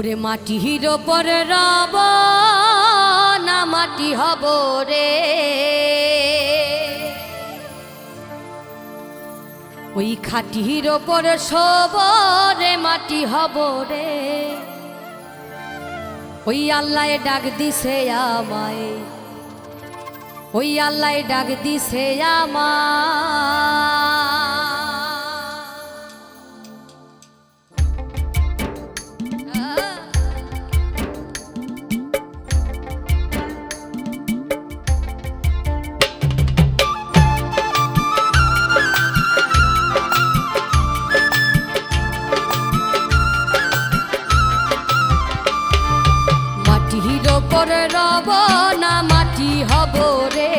ওরে মাটির ওপর রব, না মাটি হব রে। ওই খাটির ওপর সব রে, মাটি হব রে। ওই আল্লাহ ডাক দিছে আমায়, ওই আল্লাহ ডাক দিছে আমায়। মাটির রব না মাটি হব রে।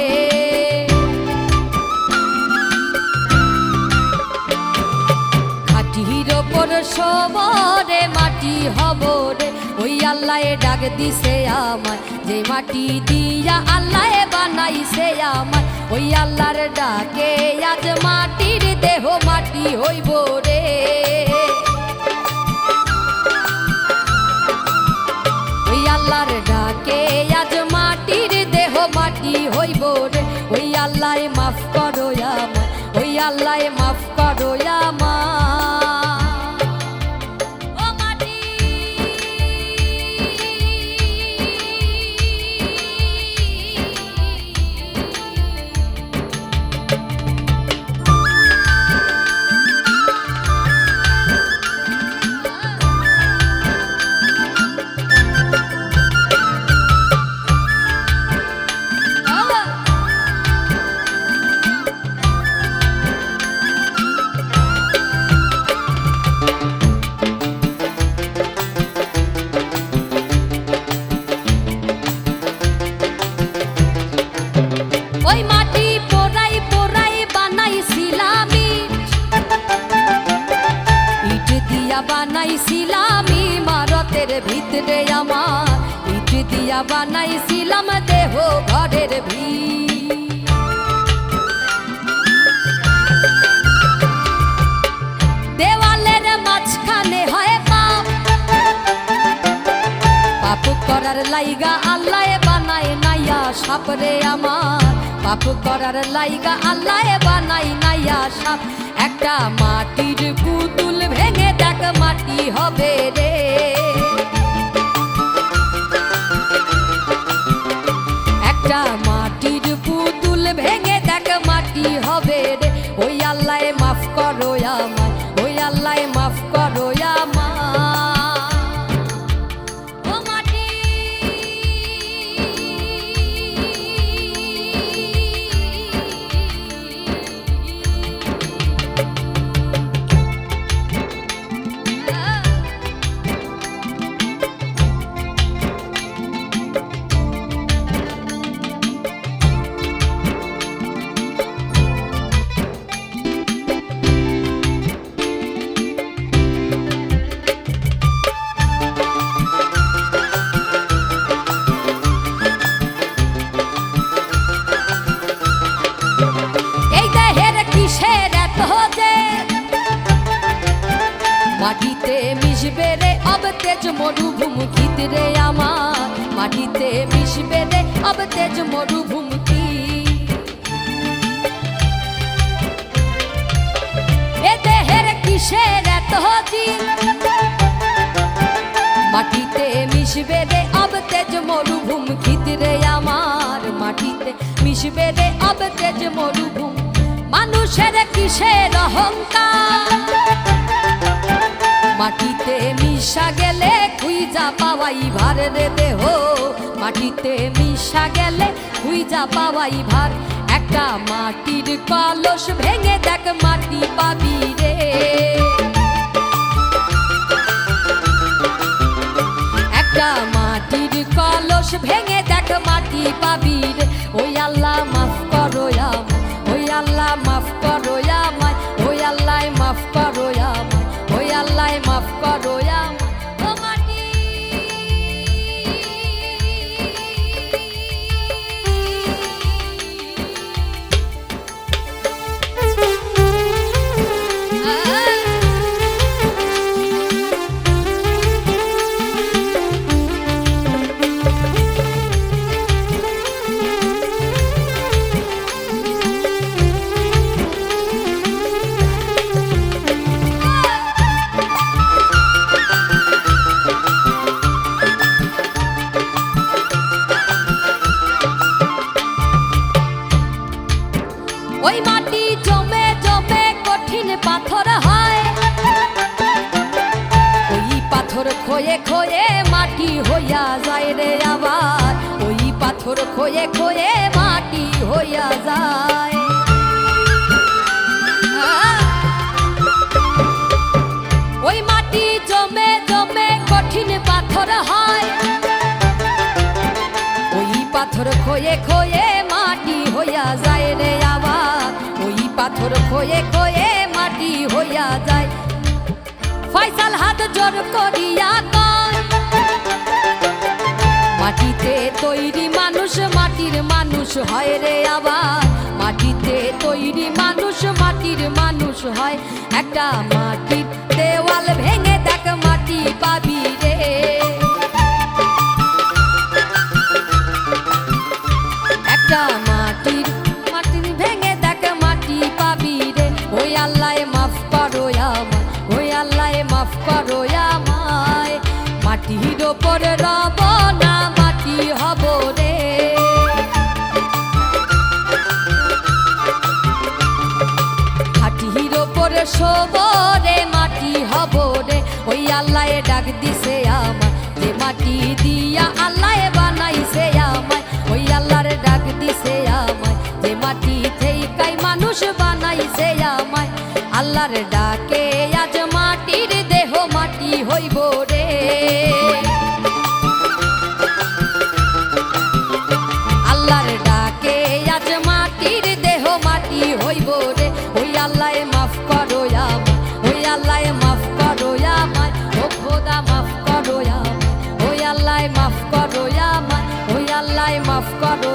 খাটির ওপর সবরে মাটি হব রে। ওই আল্লাহ ডাক দিছে আমায়, যে মাটি দিয়া আল্লাহ বানাইছে আমায়। ওই আল্লাহর ডাকে আজ মাটির দেহ মাটি হইব রে। আল্লাহ মাফ করো আমায় ওই আল্লাহ দিয়া বানাইছিলাম দেহ ঘরের ভিত দেওয়ালের মাঝখানে হয় পাপ। করার লাইগা আল্লাহ বানায় নাইয়া সাপরে আমার। পাপ করার লাইগা আল্লাহ বানাই নাইয়া, সাপ। একটা মাটির পুতুল ভেঙে দেখ মাটি হবে রে মিশবে রে। অব তেজ মরুভূমিতে রে আমার মাটিতে মিশবে রে। অব তেজ মরুভূমি এ দেহের কিসের এত জি মাটিতে মিশবে রে। অব তেজ মরুভূম রে আমার মাটিতে মিশবে রে। অব তেজ মরুভূম। মানুষের কিসের অহংকার? মাটিতে মিশা গেলে খুইজা পাওয়াই ভার রে দেহ। মাটিতে মিশা গেলে খুইজা পাওয়াই ভার। একটা মাটির কলস ভেঙে দেখ মাটি পাবি রে। একটা মাটির কলস ভেঙে দেখ মাটি পাবি রে। আল্লাহ খয়ে খয়ে মাটি হইয়া যায় রে আবার। ওই পাথর খয়ে খয়ে মাটি হইয়া যায়! ওই মাটি জমে জমে কঠিন পাথর হয়। ওই পাথর খয়ে খয়ে মাটি হইয়া যায় রে আবার। ওই পাথর খয়ে খয়ে হাত করিয়া কয় মাটিতে তৈরি মানুষ, মাটির মানুষ হয় রে আবার। মাটিতে তৈরি মানুষ, মাটির মানুষ হয়। একটা মাটির আল্লাহ মাফ করো আমায়। মাটির ওপর রব না, মাটি হব রে। হাটির ওপরে সবরে মাটি হব রে। ওই আল্লাহ ডাক দিছে আমায়, যে মাটি দিয়া আল্লাহ বানাইছে আমায়। ওই আল্লাহর ডাক দিছে আমায়, যে মাটি থেইকাই মানুষ বানাইছে আমায়। আল্লাহর ডাকে করো আমায় ও খোদা, মাফ করো আমায় ওই আল্লাহ মাফ করো আমায় ওই আল্লাহ মাফ করো